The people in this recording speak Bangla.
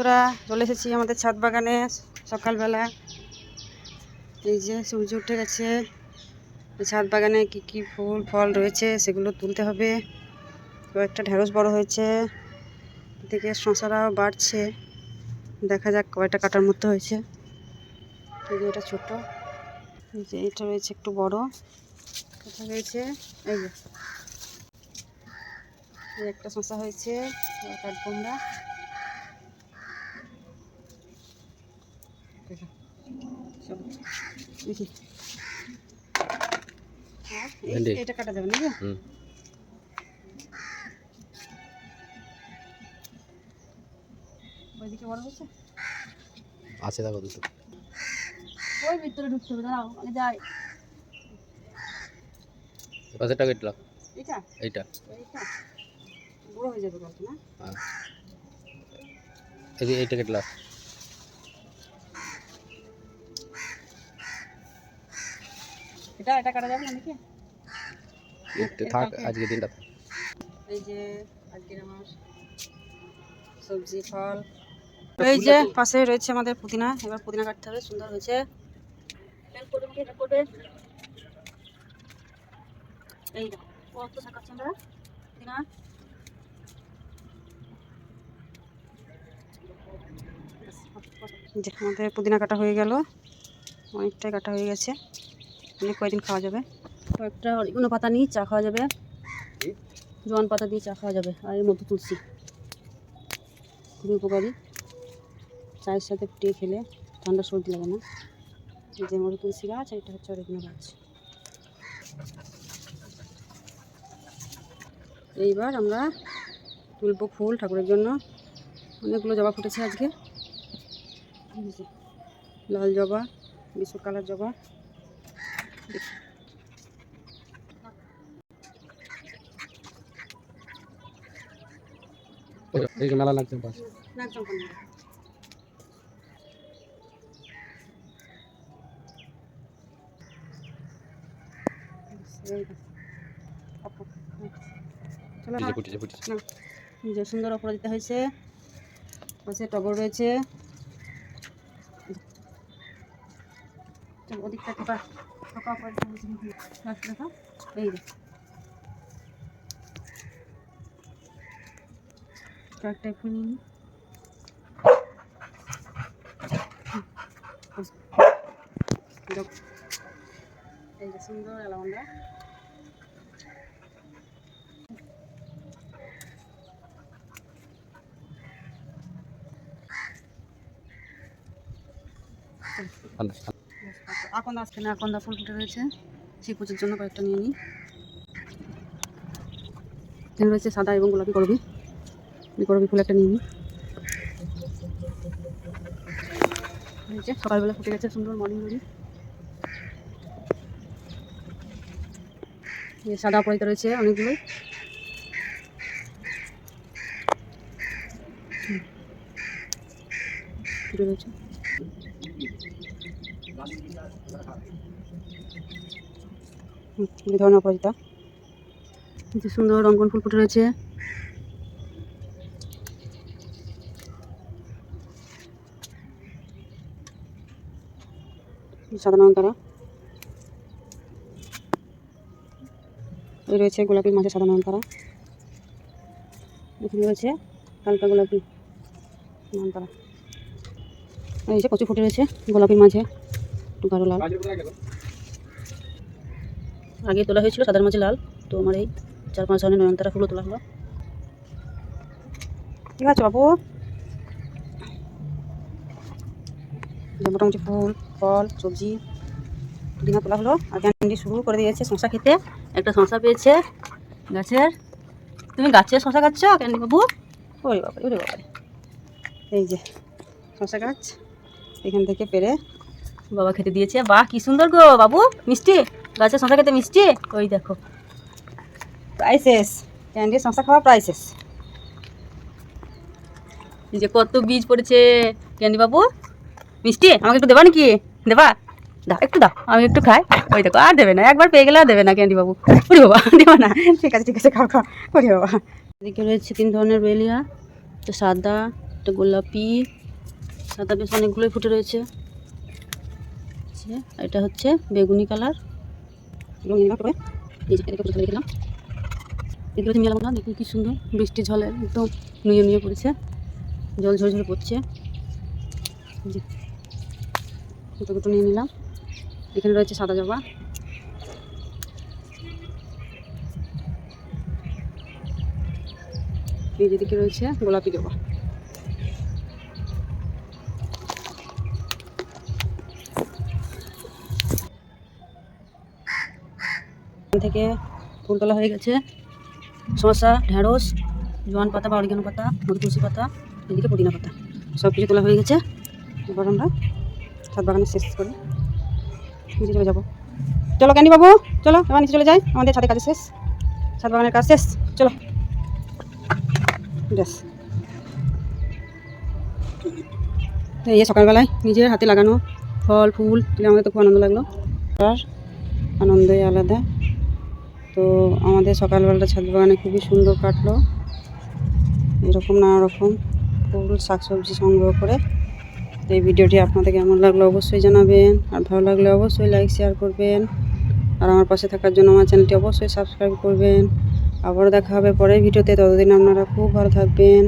বন্ধুরা, চলে এসেছি আমাদের ছাদ বাগানে সকালবেলা। এই যে সূর্য উঠে গেছে। ছাদ বাগানে কি কি ফুল, ফল রয়েছে সেগুলো তুলতে হবে। কয়েকটা ঢেঁড়স বড় হয়েছে। এদিকে শশারাও বাড়ছে। দেখা যাক কয়টা কাটার মধ্যে হয়েছে। এটা ছোট। এই যে এটা রয়েছে একটু বড়। কোথায় হয়েছে। এই যে। একটা শশা হয়েছে। কাটবো চলো, দেখি। এটা কাটা যাবে হুম। ওইদিকে বড় আছে দেখো দুটো। ওই ভিতরে ঢুকতে হবে দাঁড়াও আমি যাই। পাশেরটা কেটলাম এটা এইটা? এইটা। বড় হয়ে যাবে না? হ্যাঁ। এই এইটা কেটলাম এটা এটা কাটা যাবে না নাকি? এইটা থাক আজকে দিনটা এই যে আজকের আমার সবজি ফল। এই যে পাশে রয়েছে আমাদের পুদিনা। এবার পুদিনা কাটতে হবে সুন্দর হয়েছে। এই কত আমরা? পুদিনা। যে আমাদের পুদিনা কাটা হয়ে গেল। অনেকটাই কাটা হয়ে গেছে। অনেক কয়দিন খাওয়া যাবে? কয়েকটা অরিগুনো পাতা নিয়ে চা খাওয়া যাবে। জোয়ান পাতা দিয়ে চা খাওয়া যাবে আর এর মধ্যে তুলসী। খুবই উপকারী। চায়ের সাথে ফুটিয়ে খেলে ঠান্ডা সর্দি লাগে না। যে মধ্যে তুলসী গাছ আর এটা হচ্ছে অরিগুনো গাছ। এইবার আমরা তুলবো ফুল ঠাকুরের জন্য। অনেকগুলো জবা ফুটেছে আজকে। লাল জবা বিশ্ব কালার জবা। এই যে মেলা লাগছে পাশে। যে। সুন্দর অপরাজিতা হয়েছে পাশে টগর রয়েছে ওদিকটা টোকা টোকা অপরাজিতা হয়েছে লাস্ট দেখো এই দেখো কয়েকটা ফুল নিয়ে নিই। দেখো। এই যে সুন্দর অ্যালাউন্ডা ঠান্ডা আকন্দা আজকে না আকন্দা ফুল ফুটে রয়েছে। সেই পুজোর জন্য কয়েকটা নিয়ে নিই। রয়েছে সাদা এবং গোলাপি করবি। করবি ফুল একটা নিয়ে নিই। সকালবেলা ফুটে গেছে সুন্দর মর্নিং গ্লোরি সাদা পরিতে রয়েছে অনেকগুলোই রয়েছে। এই ধরনের অপরাজিতা? যে সুন্দর রঙ্গন ফুল ফুটে রয়েছে। নয়নতারা এই রয়েছে গোলাপির মাঝে সাদা নয়নতারা এখানে রয়েছে হালকা গোলাপি নয়নতারা এই যে কচু ফুটে রয়েছে গোলাপির মাঝে গাঢ় লাল। আগে তোলা হয়েছিল সাদার মাঝে লাল। তো আমার এই চার পাঁচ ধরনের নয়নতারা ফুলও তোলা হলো। ঠিক আছে বাবু। মোটামুটি ফুল ফল সবজি ডিঙা তোলা হলো। আর ক্যান্ডি শুরু করে দিয়েছে শশা খেতে। একটা শশা পেয়েছে গাছের। তুমি গাছের শশা খাচ্ছ ক্যান্ডি বাবু? ওরে বাবা ওরে বাবা এই যে শশা গাছ এখান থেকে পেরে বাবা খেতে দিয়েছে। বাহ, কি সুন্দর গো বাবু। মিষ্টি? গাছের শশা খেতে মিষ্টি? ওই দেখো। প্রাইসেস ক্যান্ডি শশা খাওয়া প্রাইসেস যে কত বীজ পড়েছে। ক্যান্ডি বাবু, মিষ্টি, আমাকে একটু দেবা নাকি? দেবা? দাও, একটু দাও। আমি একটু খাই। ওই দেখো, আর দেবে না, একবার পেয়ে গেলে আর দেবে না ক্যান্ডি বাবু। ওরে বাবা, দেবো না। ঠিক আছে ঠিক আছে, খাও খাও। ওরে বাবা। এদিকে রয়েছে তিন ধরনের বেলিয়া, একটা সাদা, একটা গোলাপি, সাদা বেশ অনেকগুলোই ফুটে রয়েছে। আর এটা হচ্ছে বেগুনি কালার। এই যে এটাকে পুরো রেখেলাম এগুলো নিয়ে এলাম না দেখুন কি সুন্দর বৃষ্টি ঝলে, একদম নুয়ে নুয়ে পড়েছে। জল ঝরে ঝরে পড়ছে। এই নিয়ে নিলাম। এখানে রয়েছে সাদা জবা। এই যেদিকে রয়েছে গোলাপি জবা। এখান থেকে ফুল তোলা হয়ে গেছে। শসা, ঢেঁড়স, জোয়ান পাতা বা অরিগানো পাতা মধুতুলসী পাতা, এদিকে পুদিনা পাতা সব কিছু তোলা হয়ে গেছে। এবার আমরা ছাদ বাগানে শেষ করি। নিচে চলে যাব। চলো ক্যান্ডি বাবু, চলো, এবার নিচে চলে যাই। আমাদের ছাদের কাজ শেষ। ছাদ বাগানের কাজ শেষ। চলো। ব্যাস। এই সকালবেলায় নিজের হাতে লাগানো ফল, ফুল তুলে আমাদের তো খুব আনন্দ লাগল। আর আনন্দই আলাদা। তো আমাদের সকালবেলাটা ছাদ বাগানে খুবই সুন্দর কাটলো। এরকম নানা রকম ফুল, শাকসবজি সংগ্রহ করে। তো এই ভিডিওটি আপনাদের কেমন লাগল অবশ্যই জানাবেন। আর ভালো লাগলে অবশ্যই লাইক শেয়ার করবেন। আর আমার পাশে থাকার জন্য আমার চ্যানেলটি অবশ্যই সাবস্ক্রাইব করবেন। আবারও দেখা হবে পরের ভিডিওতে। ততদিন আপনারা খুব ভালো থাকবেন।